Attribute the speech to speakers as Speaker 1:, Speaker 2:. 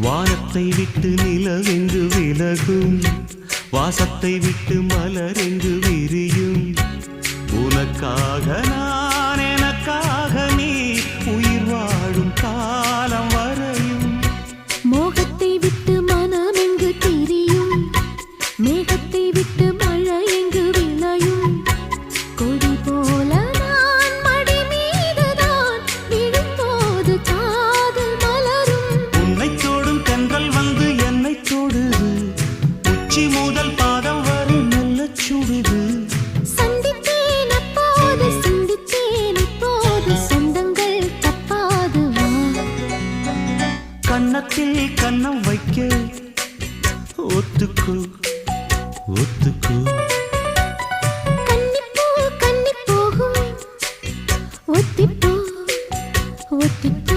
Speaker 1: வானத்தை விட்டு நிலவென்று விலகும்? வாசத்தை விட்டு மலர் என்று விரியும்? உனக்காக நான் எனக்காக நீ உயிர் வாழும் காலம் வரையும்.
Speaker 2: மோகத்தை விட்டு மனம் எங்கு தெரியும்? மேகத்தை
Speaker 1: விஷுவிது
Speaker 2: சந்தித்தேன் அப்போது சிந்தித்தேன் இப்போது சொந்தங்கள் தப்பாது
Speaker 1: கன்னத்தில் கண்ணம் வைக்க ஒத்துக்கு ஒத்துக்கு. ஒத்திப்போ ஒத்திப்போ.